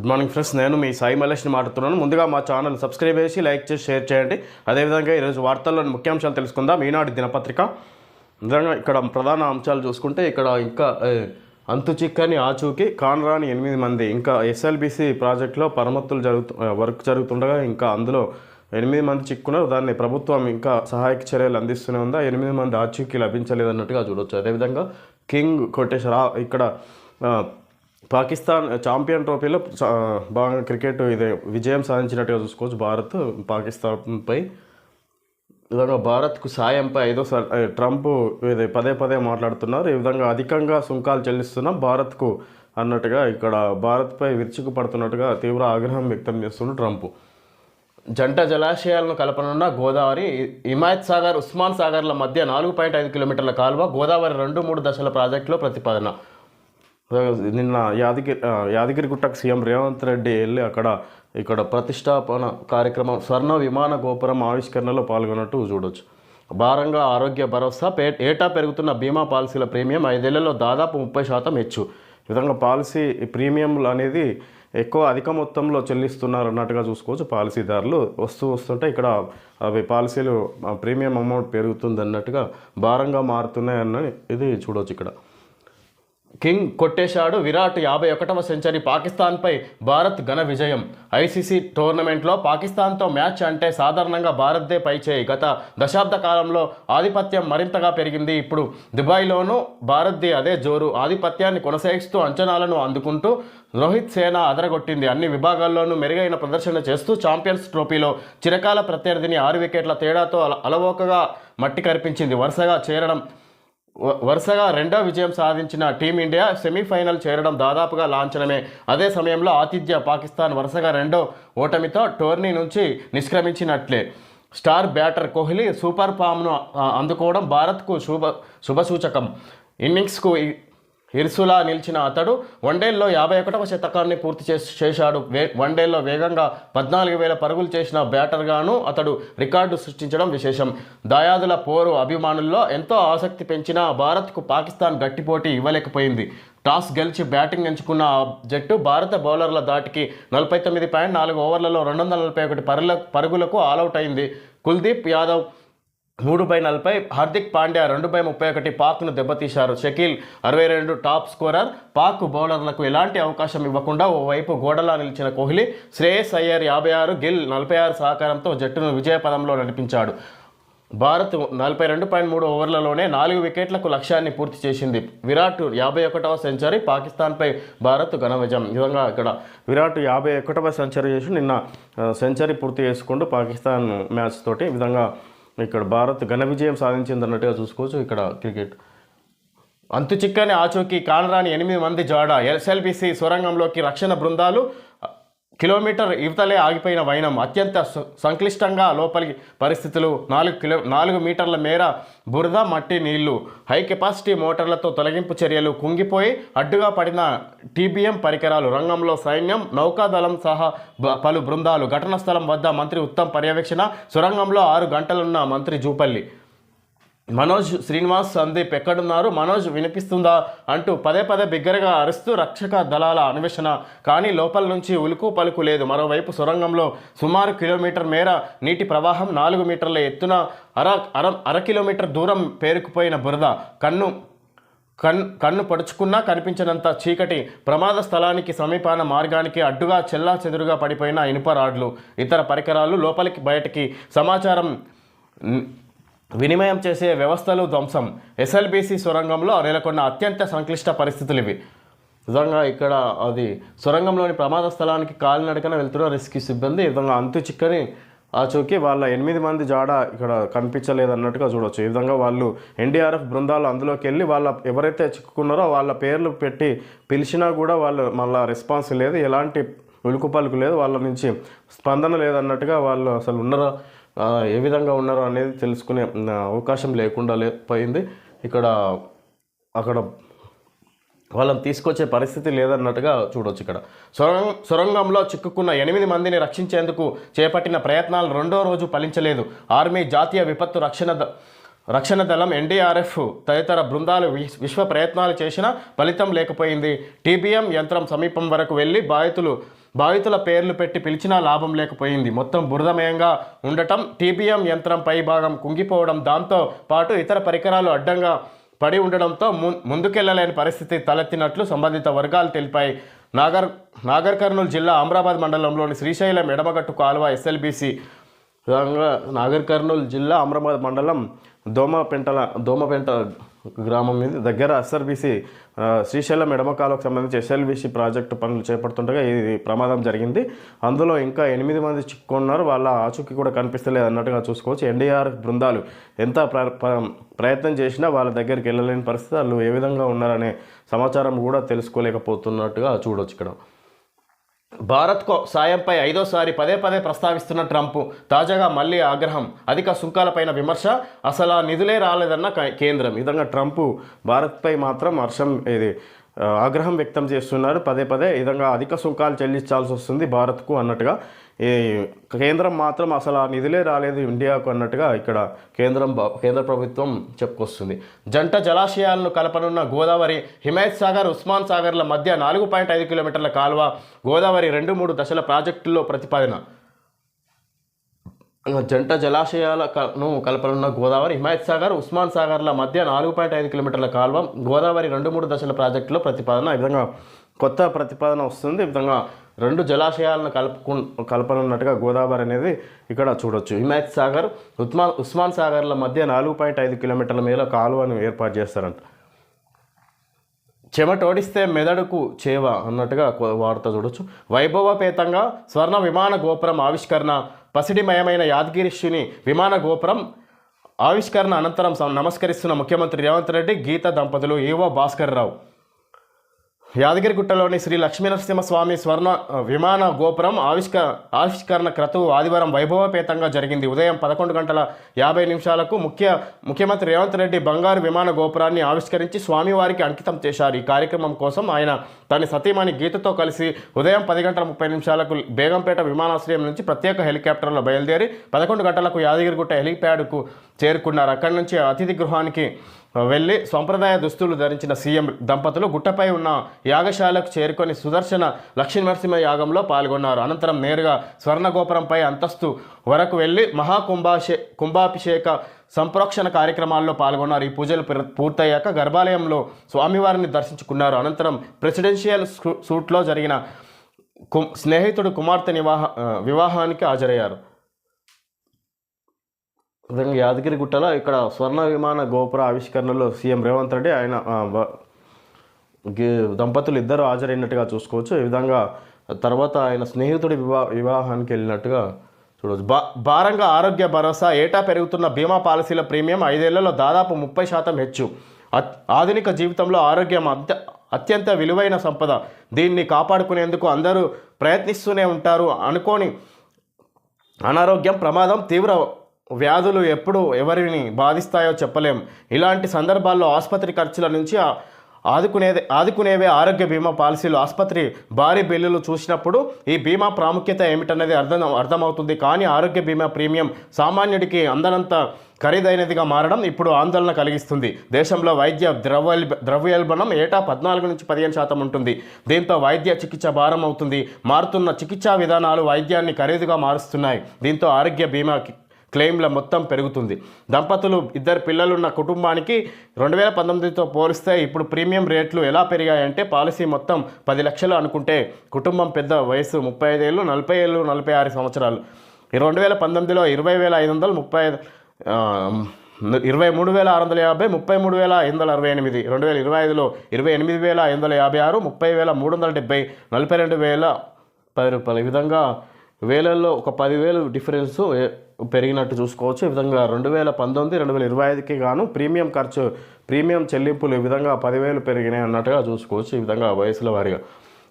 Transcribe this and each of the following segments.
Good morning friends నేను మీ సాయి మలేష్ని మాట్లాడుతున్నాను. ముందుగా మా ఛానల్ సబ్స్క్రైబ్ చేసి లైక్ చేసి షేర్ చేయండి. అదేవిధంగా ఈరోజు వార్తల్లోని ముఖ్యాంశాలు తెలుసుకుందాం. ఈనాడు దినపత్రిక. నిజంగా ఇక్కడ ప్రధాన అంశాలు చూసుకుంటే ఇక్కడ ఇంకా అంతు చిక్కని ఆచూకి కాన్రాని ఎనిమిది మంది. ఇంకా ఎస్ఎల్బిసి ప్రాజెక్టులో పరమత్తులు జరుగుతు వర్క్ జరుగుతుండగా ఇంకా అందులో ఎనిమిది మంది చిక్కున్నారు. దాన్ని ప్రభుత్వం ఇంకా సహాయక చర్యలు అందిస్తూనే ఉందా. ఎనిమిది మంది ఆచూకీ లభించలేదన్నట్టుగా చూడొచ్చు. అదేవిధంగా కింగ్ కోటేశ్వర ఇక్కడ పాకిస్తాన్ ఛాంపియన్ ట్రోఫీలో బాగా క్రికెట్ ఇది విజయం సాధించినట్టుగా చూసుకోవచ్చు. భారత్ పాకిస్తాన్పై విధంగా భారత్కు సాయంపై ఐదోసారి ఏ, ట్రంప్ ఇది పదే పదే మాట్లాడుతున్నారు. ఈ విధంగా అధికంగా సుంకాలు చెల్లిస్తున్న భారత్కు అన్నట్టుగా ఇక్కడ భారత్పై విరుచుకు పడుతున్నట్టుగా తీవ్ర ఆగ్రహం వ్యక్తం చేస్తున్న ట్రంప్. జంట జలాశయాలను కలపనున్న గోదావరి హిమాయత్ సాగర్ ఉస్మాన్ సాగర్ల మధ్య నాలుగు పాయింట్ ఐదు కిలోమీటర్ల కాలువ గోదావరి రెండు మూడు దశల ప్రాజెక్టులో ప్రతిపాదన. నిన్న యాదగిరి యాదగిరి యాదగిరిగుట్టకు సీఎం రేవంత్ రెడ్డి వెళ్ళి అక్కడ ఇక్కడ ప్రతిష్టాపన కార్యక్రమం స్వర్ణ విమాన గోపురం ఆవిష్కరణలో పాల్గొన్నట్టు చూడొచ్చు. భారంగా ఆరోగ్య భరోసా పే ఏటా పెరుగుతున్న బీమా పాలసీల ప్రీమియం ఐదేళ్ళలో దాదాపు ముప్పై శాతం హెచ్చు. ఈ విధంగా పాలసీ ప్రీమియంలు అనేది ఎక్కువ అధిక మొత్తంలో చెల్లిస్తున్నారు అన్నట్టుగా చూసుకోవచ్చు పాలసీదారులు. వస్తూ వస్తుంటే ఇక్కడ అవి పాలసీలు ప్రీమియం అమౌంట్ పెరుగుతుంది అన్నట్టుగా భారంగా మారుతున్నాయని ఇది చూడవచ్చు ఇక్కడ. కింగ్ కొట్టేశాడు. విరాట్ యాభై ఒకటవ సెంచరీ పాకిస్తాన్పై భారత్ ఘన విజయం. ఐసీసీ టోర్నమెంట్లో పాకిస్తాన్తో మ్యాచ్ అంటే సాధారణంగా భారత్దే పైచేయి గత దశాబ్ద కాలంలో ఆధిపత్యం మరింతగా పెరిగింది. ఇప్పుడు దుబాయ్లోనూ భారత్ది అదే జోరు. ఆధిపత్యాన్ని కొనసాగిస్తూ అంచనాలను అందుకుంటూ రోహిత్ సేన అదరగొట్టింది. అన్ని విభాగాల్లోనూ మెరుగైన ప్రదర్శన చేస్తూ ఛాంపియన్స్ ట్రోఫీలో చిరకాల ప్రత్యర్థిని ఆరు వికెట్ల తేడాతో అలవోకగా మట్టి కరిపించింది. వరుసగా చేరడం వరుసగా రెండో విజయం సాధించిన టీమిండియా సెమీఫైనల్ చేరడం దాదాపుగా లాంఛనమే. అదే సమయంలో ఆతిథ్య పాకిస్తాన్ వరుసగా రెండో ఓటమితో టోర్నీ నుంచి నిష్క్రమించినట్లే. స్టార్ బ్యాటర్ కోహ్లీ సూపర్ ఫామ్ను అందుకోవడం భారత్కు శుభ శుభసూచకం. ఇన్నింగ్స్కు ఇరుసులా నిలిచిన అతడు వన్డేల్లో యాభై ఒకటవ శతకాన్ని పూర్తి చేసి చేశాడు. వే వన్డేల్లో వేగంగా పద్నాలుగు వేల పరుగులు చేసిన బ్యాటర్గాను అతడు రికార్డు సృష్టించడం విశేషం. దయాదుల పోరు అభిమానుల్లో ఎంతో ఆసక్తి పెంచిన భారత్కు పాకిస్తాన్ గట్టిపోటీ ఇవ్వలేకపోయింది. టాస్ గెలిచి బ్యాటింగ్ ఎంచుకున్న ఆ జట్టు భారత బౌలర్ల దాటికి నలభై తొమ్మిది పాయింట్ నాలుగు ఓవర్లలో రెండు వందల నలభై ఒకటి పరుల పరుగులకు ఆల్అవుట్ అయింది. కుల్దీప్ యాదవ్ మూడు బై నలభై హార్దిక్ పాండ్యా రెండు బై ముప్పై ఒకటి పాక్ను దెబ్బతీశారు. షకీల్ అరవై రెండు టాప్ స్కోరర్. పాక్ బౌలర్లకు ఎలాంటి అవకాశం ఇవ్వకుండా ఓవైపు గోడలా నిలిచిన కోహ్లీ శ్రేయస్ అయ్యర్ యాభై ఆరు గిల్ నలభై ఆరు సహకారంతో జట్టును విజయపదంలో నడిపించాడు. భారత్ నలభై రెండు పాయింట్ మూడు ఓవర్లలోనే నాలుగు వికెట్లకు లక్ష్యాన్ని పూర్తి చేసింది. విరాట్ యాభై ఒకటవ సెంచరీ పాకిస్తాన్పై భారత్ ఘన విజయం. విధంగా ఇక్కడ విరాట్ యాభై ఒకటవ సెంచరీ చేసి నిన్న సెంచరీ పూర్తి చేసుకుంటూ పాకిస్తాన్ మ్యాచ్ తోటి విధంగా ఇక్కడ భారత్ ఘన విజయం సాధించిందన్నట్టుగా చూసుకోవచ్చు. ఇక్కడ క్రికెట్. అంతు చిక్కని ఆచూకీ కానరాని ఎనిమిది మంది జాడ ఎస్ఎల్బిసి సొరంగంలోకి రక్షణ బృందాలు కిలోమీటర్ ఇవతలే ఆగిపోయిన వైనం అత్యంత సంక్లిష్టంగా లోపలి పరిస్థితులు. నాలుగు కిలో నాలుగు మీటర్ల మేర బురద మట్టి నీళ్ళు. హై కెపాసిటీ మోటార్లతో తొలగింపు చర్యలు కుంగిపోయి అడ్డుగా పడిన టీబీఎం పరికరాలు రంగంలో సైన్యం నౌకాదళం సహా బ- పలు బృందాలు. ఘటనా స్థలం వద్ద మంత్రి ఉత్తమ్ పర్యవేక్షణ. సొరంగంలో ఆరు గంటలున్న మంత్రి జూపల్లి. మనోజ్ శ్రీనివాస్ సందీప్ ఎక్కడున్నారు? మనోజ్ వినిపిస్తుందా? అంటూ పదే పదే బిగ్గరగా అరుస్తూ రక్షక దళాల అన్వేషణ. కానీ లోపల నుంచి ఉలుకు పలుకు లేదు. మరోవైపు సొరంగంలో సుమారు కిలోమీటర్ మేర నీటి ప్రవాహం నాలుగు మీటర్ల ఎత్తున అర అర అర కిలోమీటర్ దూరం పేరుకుపోయిన బురద. కన్ను కన్ కన్ను పడుచుకున్నా కనిపించినంత చీకటి. ప్రమాద స్థలానికి సమీపాన మార్గానికి అడ్డుగా చెల్లా చెదురుగా పడిపోయిన ఇనుప రాడ్లు. ఇతర పరికరాలు లోపలికి బయటికి. సమాచారం వినిమయం చేసే వ్యవస్థలు ధ్వంసం. ఎస్ఎల్బిసి సొరంగంలో నెలకొన్న అత్యంత సంక్లిష్ట పరిస్థితులు ఇవి. నిజంగా ఇక్కడ అది సొరంగంలోని ప్రమాద స్థలానికి కాలినడకన వెళ్తున్న రెస్క్యూ సిబ్బంది. విధంగా అంతు చిక్కని ఆచూకీ వాళ్ళ ఎనిమిది మంది జాడ ఇక్కడ కనిపించలేదన్నట్టుగా చూడవచ్చు ఈ విధంగా వాళ్ళు ఎన్డీఆర్ఎఫ్ బృందాలు అందులోకి వెళ్ళి వాళ్ళ ఎవరైతే చిక్కుకున్నారో వాళ్ళ పేర్లు పెట్టి పిలిచినా కూడా వాళ్ళు మళ్ళీ రెస్పాన్స్ లేదు. ఎలాంటి ఉలుకు పలుకు లేదు. వాళ్ళ నుంచి స్పందన లేదన్నట్టుగా వాళ్ళు అసలు ఉన్నారా ఏ విధంగా ఉన్నారో అనేది తెలుసుకునే అవకాశం లేకుండా లేకపోయింది ఇక్కడ అక్కడ వాళ్ళని తీసుకొచ్చే పరిస్థితి లేదన్నట్టుగా చూడొచ్చు ఇక్కడ. సొరంగ సొరంగంలో చిక్కుకున్న ఎనిమిది మందిని రక్షించేందుకు చేపట్టిన ప్రయత్నాలు రెండో రోజు ఫలించలేదు. ఆర్మీ జాతీయ విపత్తు రక్షణ రక్షణ దళం ఎన్డీఆర్ఎఫ్ తదితర బృందాలు విశ్వ ప్రయత్నాలు చేసినా ఫలితం లేకపోయింది. టీబీఎం యంత్రం సమీపం వరకు వెళ్ళి బాధితులు బాధితుల పేర్లు పెట్టి పిలిచినా లాభం లేకపోయింది. మొత్తం బురదమయంగా ఉండటం టీబీఎం యంత్రం పై భాగం కుంగిపోవడం దాంతో పాటు ఇతర పరికరాలు అడ్డంగా పడి ఉండడంతో ము ముందుకెళ్ళలేని పరిస్థితి తలెత్తినట్లు సంబంధిత వర్గాలు తెలిపాయి. నాగర్ నాగర్ కర్నూలు జిల్లా అమరాబాద్ మండలంలోని శ్రీశైలం ఎడమగట్టు కాలువ ఎస్ఎల్బీసీ విధంగా నాగర్ కర్నూలు జిల్లా అమరాబాద్ మండలం దోమపెంటల దోమపెంట గ్రామం మీద దగ్గర ఎస్ఆర్బీసీ శ్రీశైలం ఎడమకాలకు సంబంధించి ఎస్ఎల్బీసీ ప్రాజెక్టు పనులు చేపడుతుండగా ఇది ప్రమాదం జరిగింది. అందులో ఇంకా ఎనిమిది మంది చిక్కున్నారు వాళ్ళ ఆచూకీ కూడా కనిపిస్తలేదు అన్నట్టుగా చూసుకోవచ్చు. ఎన్డీఆర్ బృందాలు ఎంత ప్ర ప్రయత్నం చేసినా వాళ్ళ దగ్గరికి వెళ్ళలేని పరిస్థితి. వాళ్ళు ఏ విధంగా ఉన్నారనే సమాచారం కూడా తెలుసుకోలేకపోతున్నట్టుగా చూడవచ్చు ఇక్కడ. భారత్కు సాయంపై ఐదోసారి పదే పదే ప్రస్తావిస్తున్న ట్రంప్ తాజాగా మళ్ళీ ఆగ్రహం అధిక సుంకాలపైన విమర్శ అసలు ఆ నిధులే రాలేదన్న కేంద్రం. విధంగా ట్రంప్ భారత్పై మాత్రం హర్షం ఇది ఆగ్రహం వ్యక్తం చేస్తున్నారు. పదే పదే విధంగా అధిక సుంకాలు చెల్లించాల్సి వస్తుంది భారత్కు అన్నట్టుగా. ఈ కేంద్రం మాత్రం అసలు ఆ నిధులే రాలేదు ఇండియాకు అన్నట్టుగా ఇక్కడ కేంద్రం కేంద్ర ప్రభుత్వం చెప్పుకొస్తుంది. జంట జలాశయాలను కలపనున్న గోదావరి హిమాయత్ సాగర్ ఉస్మాన్ సాగర్ల మధ్య నాలుగు పాయింట్ ఐదు కిలోమీటర్ల కాలువ గోదావరి రెండు మూడు దశల ప్రాజెక్టుల్లో ప్రతిపాదన. జంట జలాశయాలను కలపనున్న గోదావరి హిమాయత్ సాగర్ ఉస్మాన్ సాగర్ల మధ్య నాలుగు పాయింట్ ఐదు కిలోమీటర్ల కాలువ గోదావరి రెండు మూడు దశల ప్రాజెక్టులో ప్రతిపాదన. ఈ విధంగా కొత్త ప్రతిపాదన వస్తుంది. ఈ విధంగా రెండు జలాశయాలను కలుపుకు కలపనున్నట్టుగా గోదావరి అనేది ఇక్కడ చూడొచ్చు. హిమాయత్ సాగర్ ఉస్మాన్ ఉస్మాన్ సాగర్ల మధ్య నాలుగు పాయింట్ ఐదు కిలోమీటర్ల మేర కాలువను ఏర్పాటు చేస్తారంట. చెమటోడిస్తే మెదడుకు చేవ అన్నట్టుగా వార్త చూడొచ్చు. వైభవపేతంగా స్వర్ణ విమాన గోపురం ఆవిష్కరణ పసిడిమయమైన యాదగిరిషిని విమాన గోపురం ఆవిష్కరణ అనంతరం నమస్కరిస్తున్న ముఖ్యమంత్రి రేవంత్ రెడ్డి గీత దంపతులు ఈవో భాస్కర్ రావు. యాదగిరిగుట్టలోని శ్రీ లక్ష్మీనరసింహస్వామి స్వర్ణ విమాన గోపురం ఆవిష్క ఆవిష్కరణ క్రతువు ఆదివారం వైభవపేతంగా జరిగింది. ఉదయం పదకొండు గంటల యాభై నిమిషాలకు ముఖ్య ముఖ్యమంత్రి రేవంత్ రెడ్డి బంగారు విమాన గోపురాన్ని ఆవిష్కరించి స్వామివారికి అంకితం చేశారు. ఈ కార్యక్రమం కోసం ఆయన తన సతీమణి గీతతో కలిసి ఉదయం పది గంటల ముప్పై నిమిషాలకు బేగంపేట విమానాశ్రయం నుంచి ప్రత్యేక హెలికాప్టర్లో బయలుదేరి పదకొండు గంటలకు యాదగిరిగుట్ట హెలిప్యాడ్కు చేరుకున్నారు. అక్కడి నుంచి అతిథి గృహానికి వెళ్ళి సంప్రదాయ దుస్తులు ధరించిన సీఎం దంపతులు గుట్టపై ఉన్న యాగశాలకు చేరుకొని సుదర్శన లక్ష్మీ నరసింహ యాగంలో పాల్గొన్నారు. అనంతరం నేరుగా స్వర్ణగోపురంపై అంతస్తు వరకు వెళ్ళి మహాకుంభాషే కుంభాభిషేక సంప్రోక్షణ కార్యక్రమాల్లో పాల్గొన్నారు. ఈ పూజలు పూర్- పూర్తయ్యాక గర్భాలయంలో స్వామివారిని దర్శించుకున్నారు. అనంతరం ప్రెసిడెన్షియల్ సూట్లో జరిగిన కు స్నేహితుడు కుమార్తె నివాహ వివాహానికి హాజరయ్యారు. విధంగా యాదగిరిగుట్టలో ఇక్కడ స్వర్ణ విమాన గోపుర ఆవిష్కరణలో సీఎం రేవంత్ రెడ్డి ఆయన దంపతులు ఇద్దరు హాజరైనట్టుగా చూసుకోవచ్చు. ఈ విధంగా తర్వాత ఆయన స్నేహితుడి వివా వివాహానికి వెళ్ళినట్టుగా చూడవచ్చు. బా భారంగా ఆరోగ్య భరోసా ఏటా పెరుగుతున్న బీమా పాలసీల ప్రీమియం ఐదేళ్ళలో దాదాపు ముప్పై శాతం హెచ్చు. ఆధునిక జీవితంలో ఆరోగ్యం అత్య అత్యంత విలువైన సంపద. దీన్ని కాపాడుకునేందుకు అందరూ ప్రయత్నిస్తూనే ఉంటారు అనుకోని అనారోగ్యం ప్రమాదం తీవ్ర వ్యాధులు ఎప్పుడు ఎవరిని బాధిస్తాయో చెప్పలేం. ఇలాంటి సందర్భాల్లో ఆసుపత్రి ఖర్చుల నుంచి ఆదుకునేది ఆదుకునేవే ఆరోగ్య బీమా పాలసీలు. ఆసుపత్రి భారీ బిల్లులు చూసినప్పుడు ఈ బీమా ప్రాముఖ్యత ఏమిటనేది అర్థం అర్థమవుతుంది. కానీ ఆరోగ్య బీమా ప్రీమియం సామాన్యుడికి అందనంత ఖరీదైనదిగా మారడం ఇప్పుడు ఆందోళన కలిగిస్తుంది. దేశంలో వైద్య ద్రవ్యల్ ద్రవ్యోల్బణం ఏటా పద్నాలుగు నుంచి పదిహేను శాతం ఉంటుంది. దీంతో వైద్య చికిత్స భారం అవుతుంది. మారుతున్న చికిత్సా విధానాలు వైద్యాన్ని ఖరీదుగా మారుస్తున్నాయి. దీంతో ఆరోగ్య బీమా క్లెయిమ్ల మొత్తం పెరుగుతుంది. దంపతులు ఇద్దరు పిల్లలున్న కుటుంబానికి రెండు వేల పంతొమ్మిదితో పోలిస్తే ఇప్పుడు ప్రీమియం రేట్లు ఎలా పెరిగాయంటే పాలసీ మొత్తం పది లక్షలు అనుకుంటే కుటుంబం పెద్ద వయసు ముప్పై ఐదేళ్ళు నలభై ఏళ్ళు నలభై ఆరు సంవత్సరాలు. ఈ రెండు వేల పంతొమ్మిదిలో ఇరవై వేల ఐదు వందలు ముప్పై ఇరవై మూడు వేల ఆరు వందల యాభై ముప్పై మూడు వేల ఐదు వందల అరవై ఎనిమిది. రెండు వేల ఇరవై ఐదులో ఇరవై ఎనిమిది వేల ఐదు వందల యాభై ఆరు ముప్పై వేల మూడు వందల డెబ్బై నలభై రెండు వేల పది రూపాయలు. ఈ విధంగా వేలల్లో ఒక పదివేలు డిఫరెన్సు పెరిగినట్టు చూసుకోవచ్చు. ఈ విధంగా రెండు వేల పంతొమ్మిది రెండు వేల ఇరవై ఐదుకి గాను ప్రీమియం ఖర్చు ప్రీమియం చెల్లింపులు ఈ విధంగా పదివేలు పెరిగినాయి అన్నట్టుగా చూసుకోవచ్చు ఈ విధంగా వయసుల వారిగా.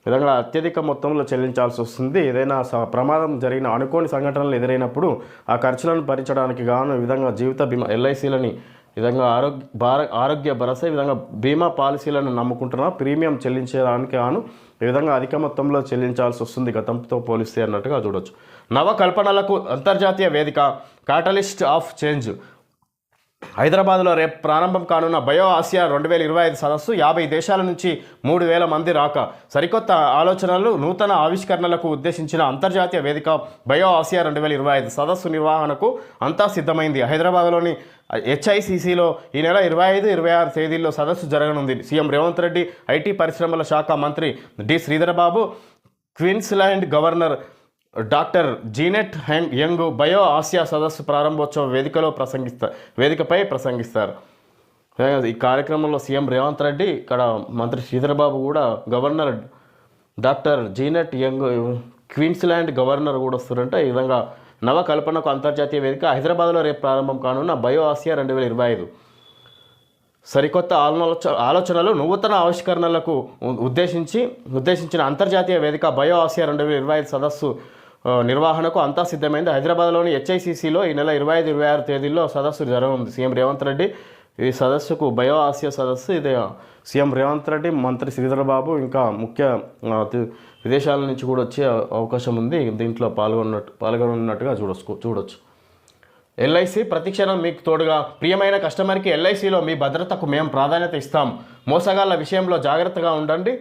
విధంగా అత్యధిక మొత్తంలో చెల్లించాల్సి వస్తుంది. ఏదైనా స- ప్రమాదం జరిగిన అనుకోని సంఘటనలు ఎదురైనప్పుడు ఆ ఖర్చులను భరించడానికి గాను ఈ విధంగా జీవిత బీమా ఎల్ఐసీలని విధంగా ఆరోగ్య భార ఆరోగ్య భరోసా ఈ విధంగా బీమా పాలసీలను నమ్ముకుంటున్నా ప్రీమియం చెల్లించేదానికి గాను ఈ విధంగా అధిక మొత్తంలో చెల్లించాల్సి వస్తుంది గతంతో పోలిస్తే అన్నట్టుగా చూడొచ్చు. నవ కల్పనలకు అంతర్జాతీయ వేదిక కాటలిస్ట్ ఆఫ్ చేంజ్ హైదరాబాద్లో రేపు ప్రారంభం కానున్న బయో ఆసియా రెండు వేల ఇరవై ఐదు సదస్సు యాభై దేశాల నుంచి మూడు వేల మంది రాక. సరికొత్త ఆలోచనలు నూతన ఆవిష్కరణలకు ఉద్దేశించిన అంతర్జాతీయ వేదిక బయో ఆసియా రెండు వేల ఇరవై ఐదు సదస్సు నిర్వహణకు అంతా సిద్ధమైంది. హైదరాబాద్లోని హెచ్ఐసిసిలో ఈ నెల ఇరవై ఐదు ఇరవై ఆరు తేదీల్లో సదస్సు జరగనుంది. సీఎం రేవంత్ రెడ్డి ఐటీ పరిశ్రమల శాఖ మంత్రి D. Sridhar Babu Queensland governor doctor Jeanette హెంగ్ Young bio Asia సదస్సు ప్రారంభోత్సవ వేదికలో ప్రసంగిస్తారు వేదికపై ప్రసంగిస్తారు. ఈ కార్యక్రమంలో సీఎం రేవంత్ రెడ్డి ఇక్కడ మంత్రి శ్రీధరబాబు కూడా governor doctor Jeanette Young Queensland governor కూడా వస్తారంటే. ఈ విధంగా నవ కల్పనకు అంతర్జాతీయ వేదిక హైదరాబాద్లో రేపు ప్రారంభం కానున్న బయో ఆసియా రెండు వేల ఇరవై ఐదు. సరికొత్త ఆలోచ ఆలోచనలు నూతన ఆవిష్కరణలకు ఉద్దేశించి ఉద్దేశించిన అంతర్జాతీయ వేదిక బయో ఆసియా రెండు వేల ఇరవై ఐదు సదస్సు నిర్వహణకు అంతా సిద్ధమైంది. హైదరాబాద్లోని హెచ్ఐసిసిలో ఈ నెల ఇరవై ఐదు ఇరవై ఆరు తేదీల్లో సదస్సు జరగనుంది. సీఎం రేవంత్ రెడ్డి ఈ సదస్సుకు బయో ఆసియా సదస్సు. ఇది సీఎం రేవంత్ రెడ్డి మంత్రి శ్రీధర్ బాబు ఇంకా ముఖ్య విదేశాల నుంచి కూడా వచ్చే అవకాశం ఉంది. దీంట్లో పాల్గొన్నట్టు పాల్గొన్నట్టుగా చూడొచ్చు చూడొచ్చు. ఎల్ఐసి ప్రతిక్షణం మీకు తోడుగా. ప్రియమైన కస్టమర్కి ఎల్ఐసిలో మీ భద్రతకు మేము ప్రాధాన్యత ఇస్తాం. మోసగాళ్ళ విషయంలో జాగ్రత్తగా ఉండండి.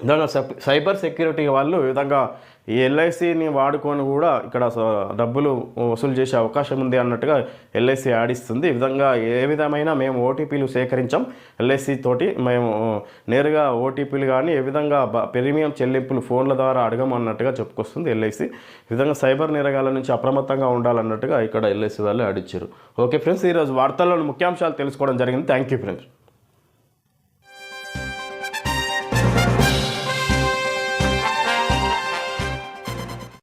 దాని సైబర్ సెక్యూరిటీ వాళ్ళు ఈ విధంగా ఈ ఎల్ఐసిని వాడుకొని కూడా ఇక్కడ స- డబ్బులు వసూలు చేసే అవకాశం ఉంది అన్నట్టుగా ఎల్ఐసి ఆడిస్తుంది ఈ విధంగా ఏ విధమైన మేము ఓటీపీలు సేకరించాం. ఎల్ఐసి తోటి మేము నేరుగా ఓటీపీలు కానీ ఏ విధంగా ప్రీమియం చెల్లింపులు ఫోన్ల ద్వారా అడగమన్నట్టుగా చెప్పుకొస్తుంది ఎల్ఐసి ఈ విధంగా సైబర్ నేరగాల నుంచి అప్రమత్తంగా ఉండాలన్నట్టుగా ఇక్కడ ఎల్ఐసి వాళ్ళు ఆడిచ్చారు ఓకే ఫ్రెండ్స్ ఈరోజు వార్తల్లోని ముఖ్యాంశాలు తెలుసుకోవడం జరిగింది. Thank you friends.